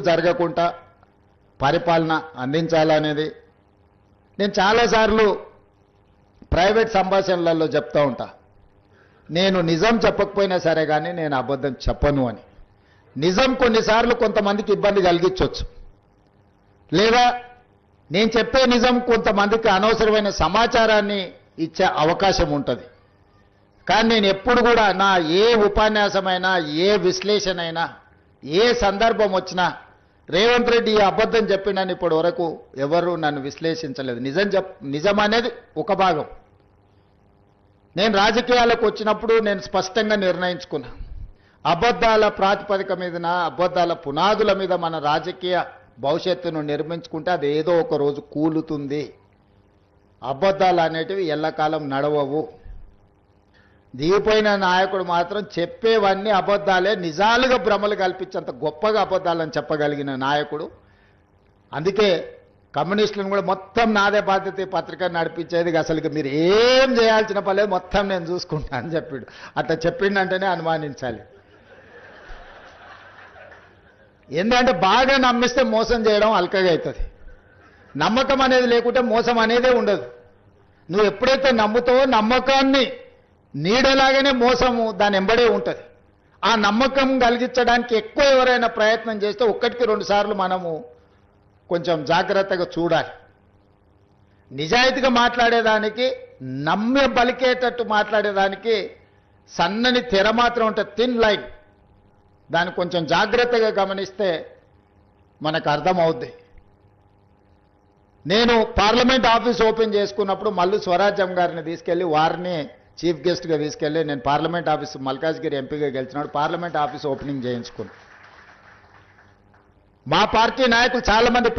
జరగకుండా పరిపాలన అందించాలనేది నేను చాలాసార్లు ప్రైవేట్ సంభాషణలలో చెప్తా ఉంటా. నేను నిజం చెప్పకపోయినా సరే కానీ నేను అబద్ధం చెప్పను అని. నిజం కొన్నిసార్లు కొంతమందికి ఇబ్బంది కలిగించవచ్చు లేదా నేను చెప్పే నిజం కొంతమందికి అనవసరమైన సమాచారాన్ని ఇచ్చే అవకాశం ఉంటుంది. కానీ నేను ఎప్పుడు కూడా నా ఏ ఉపన్యాసమైనా ఏ విశ్లేషణ అయినా ఏ సందర్భం వచ్చినా రేవంత్ రెడ్డి ఈ అబద్ధం చెప్పినని ఇప్పటి వరకు ఎవరు నన్ను విశ్లేషించలేదు. నిజం చెప్ నిజం అనేది ఒక భాగం. నేను రాజకీయాలకు వచ్చినప్పుడు నేను స్పష్టంగా నిర్ణయించుకున్నా. అబద్ధాల ప్రాతిపదిక మీదన అబద్ధాల పునాదుల మీద మన రాజకీయ భవిష్యత్తును నిర్మించుకుంటే అది ఏదో ఒక రోజు కూలుతుంది. అబద్ధాలు అనేటివి ఎల్లకాలం నడవవు. దిగిపోయిన నాయకుడు మాత్రం చెప్పేవన్నీ అబద్ధాలే నిజాలుగా భ్రమలు కల్పించేంత గొప్పగా అబద్ధాలని చెప్పగలిగిన నాయకుడు. అందుకే కమ్యూనిస్టులను కూడా మొత్తం నాదే బాధ్యత పత్రిక నడిపించేది అసలు మీరు ఏం చేయాల్సిన పర్లేదు మొత్తం నేను చూసుకుంటా అని చెప్పాడు. అట్లా చెప్పిండంటేనే అనుమానించాలి. ఎందుకంటే బాగా నమ్మిస్తే మోసం చేయడం అల్కగా అవుతుంది. నమ్మకం అనేది లేకుంటే మోసం అనేదే ఉండదు. నువ్వు ఎప్పుడైతే నమ్ముతావో నమ్మకాన్ని నీడలాగానే మోసము దాని ఎంబడే ఉంటుంది. ఆ నమ్మకం కలిగించడానికి ఎక్కువ ఎవరైనా ప్రయత్నం చేస్తే ఒక్కటికి రెండు సార్లు మనము కొంచెం జాగ్రత్తగా చూడాలి. నిజాయితీగా మాట్లాడేదానికి నమ్మె బలికేటట్టు మాట్లాడేదానికి సన్నని తెర మాత్రం ఉంటుంది థిన్ లైన్ దాన్ని కొంచెం జాగ్రత్తగా గమనిస్తే మనకు అర్థమవుద్ది. నేను పార్లమెంట్ ఆఫీస్ ఓపెన్ చేసుకున్నప్పుడు మల్లు స్వరాజ్యం గారిని తీసుకెళ్ళి వారిని చీఫ్ గెస్ట్గా తీసుకెళ్ళి నేను పార్లమెంట్ ఆఫీస్ మల్కాజ్గిరి ఎంపీగా గెలిచినాడు. పార్లమెంట్ ఆఫీస్ ఓపెనింగ్ చేయించుకున్నాను. మా పార్టీ నాయకులు చాలా మంది